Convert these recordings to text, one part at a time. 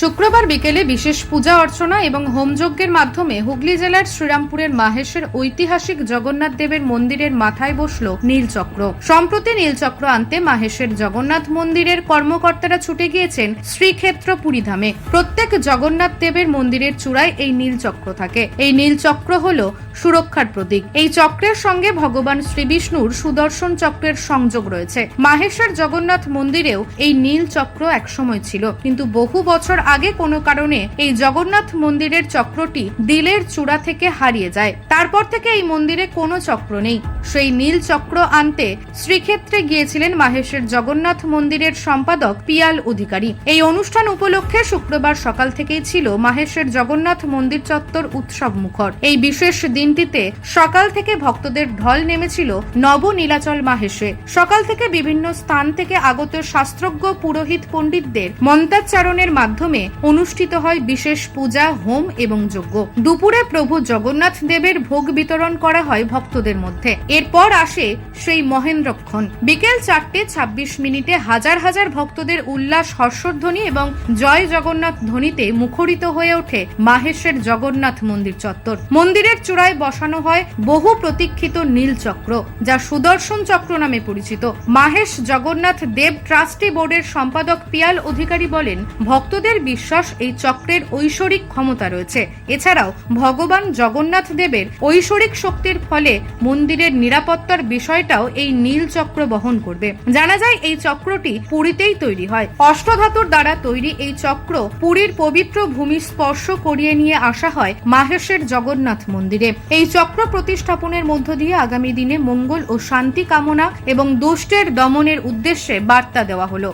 শুক্রবার বিকেলে বিশেষ পূজা অর্চনা এবং হোমযজ্ঞের মাধ্যমে হুগলি জেলার শ্রীরামপুরের মাহেশের ঐতিহাসিক জগন্নাথ দেবের মন্দিরের মাথায় বসল নীলচক্র। সম্প্রতি নীলচক্র আনতে মাহেশের জগন্নাথ মন্দিরের কর্মকর্তারা ছুটে গিয়েছেন শ্রীক্ষেত্র পুরীধামে প্রত্যেক জগন্নাথ দেবের মন্দিরের চূড়ায় এই নীলচক্র থাকে। এই নীলচক্র হল সুরক্ষার প্রতীক। এই চক্রের সঙ্গে ভগবান শ্রীবিষ্ণুর সুদর্শন চক্রের সংযোগ রয়েছে। মাহেশের জগন্নাথ মন্দিরেও এই নীল চক্র একসময় ছিল, কিন্তু বহু বছর আগে কোনো কারণে এই জগন্নাথ মন্দিরের চক্রটি দিলের চূড়া থেকে হারিয়ে যায়। তারপর থেকে এই মন্দিরে কোনো চক্র নেই। সেই নীল চক্র আনতে শ্রীক্ষেত্রে গিয়েছিলেন মাহেশের জগন্নাথ মন্দিরের সম্পাদক পিয়াল অধিকারী। এই অনুষ্ঠান উপলক্ষে শুক্রবার সকাল থেকেই ছিল মাহেশের জগন্নাথ মন্দির চত্বর উৎসব মুখর। এই বিশেষ দিনটিতে সকাল থেকে ভক্তদের ঢল নেমেছিল নব নীলাচল মাহেশে। সকাল থেকে বিভিন্ন স্থান থেকে আগত শাস্ত্রজ্ঞ পুরোহিত পণ্ডিতদের মন্ত্রাচ্চারণের মাধ্যমে অনুষ্ঠিত হয় বিশেষ পূজা, হোম এবং যজ্ঞ। দুপুরে প্রভু জগন্নাথ দেবের ভোগ বিতরণ করা হয় ভক্তদের মধ্যে। এরপর আসে সেই মহেন্দ্রক্ষণ। বিকেল চারটে ছাব্বিশ মিনিটে হাজার হাজার ভক্তদের উল্লাস, হর্ষধ্বনি এবং জয় জগন্নাথ ধ্বনিতে মুখরিত হয়ে ওঠে মাহেশের জগন্নাথ মন্দির চত্বর। মন্দিরের চূড়ায় বসানো হয় বহু প্রতীক্ষিত নীল চক্র, যা সুদর্শন চক্র নামে পরিচিত। মাহেশ জগন্নাথ দেব ট্রাস্টি বোর্ডের সম্পাদক পিয়াল অধিকারী বলেন, ভক্তদের বিশ্বাস এই চক্রের ঐশ্বরিক ক্ষমতা রয়েছে। এছাড়াও ভগবান জগন্নাথ দেবের ঐশ্বরিক শক্তির ফলে মন্দিরের নিরাপত্তার বিষয়টাও এই নীল চক্র বহন করবে। জানা যায়, এই চক্রটি পুরীতেই তৈরি হয়। অষ্টধাতুর দ্বারা তৈরি এই চক্র পুরীর পবিত্র ভূমি স্পর্শ করিয়ে নিয়ে আসা হয় মাহেশের জগন্নাথ মন্দিরে। এই চক্র প্রতিষ্ঠাপনের মধ্য দিয়ে আগামী দিনে মঙ্গল ও শান্তি কামনা এবং দুষ্টের দমনের উদ্দেশ্যে বার্তা দেওয়া হলো।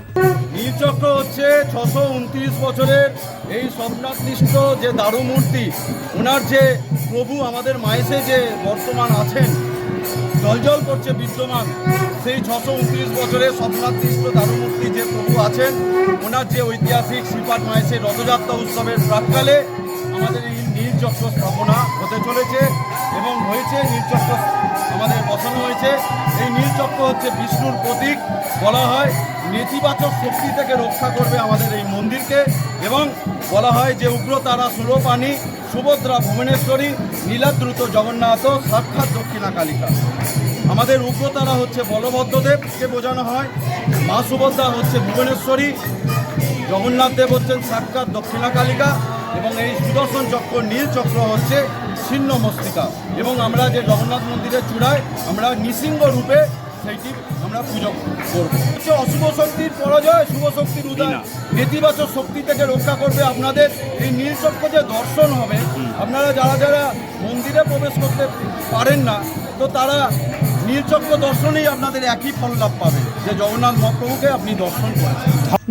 নীলচক্র হচ্ছে ছশো উনত্রিশ বছরের এই স্বপ্নাকৃষ্ট যে দারু মূর্তি ওনার যে প্রভু আমাদের মায়েসে যে বর্তমান আছেন জলজল করছে বিদ্যমান। সেই ছশো উনত্রিশ বছরের স্বপ্নাকৃষ্ট দারু মূর্তি যে প্রভু আছেন, ওনার যে ঐতিহাসিক শ্রীপাদ মায়েসের রথযাত্রা উৎসবের প্রাককালে আমাদের এই নীলচক্র স্থাপনা হতে চলেছে এবং হয়েছে, নীলচক্র আমাদের বসানো হয়েছে। এই নীলচক্র হচ্ছে বিষ্ণুর প্রতীক বলা হয়। নেতিবাচক শক্তি থেকে রক্ষা করবে আমাদের এই মন্দিরকে এবং বলা হয় যে উগ্রতারা সুরপানি সুভদ্রা ভুবনেশ্বরী নীলাদ্রুত জগন্নাথ সাক্ষাৎ দক্ষিণা কালিকা। আমাদের উগ্রতারা হচ্ছে বলভদ্রদেবকে বোঝানো হয়? মা সুভদ্রা হচ্ছে ভুবনেশ্বরী জগন্নাথ দেব হচ্ছেন সাক্ষাৎ দক্ষিণা কালিকা এবং এই সুদর্শন চক্র নীল চক্র হচ্ছে ছিন্ন মস্তিকা। এবং আমরা যে জগন্নাথ মন্দিরের চূড়ায় আমরা নৃসিংহ রূপে সেইটি আমরা পুজো করব। হচ্ছে অশুভ শক্তির পরাজয় শুভ শক্তির উদয়। নেতিবাচক শক্তি থেকে রক্ষা করবে আপনাদের। এই নীল চক্র যে দর্শন হবে আপনারা যারা যারা মন্দিরে প্রবেশ করতে পারেন না, তো তারা নীলচক্র দর্শনেই আপনাদের একই ফল লাভ পাবে। যে জগন্নাথ মহাপ্রভুকে আপনি দর্শন করেন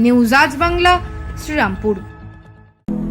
নিউজ আজ বাংলা, শ্রীরামপুর।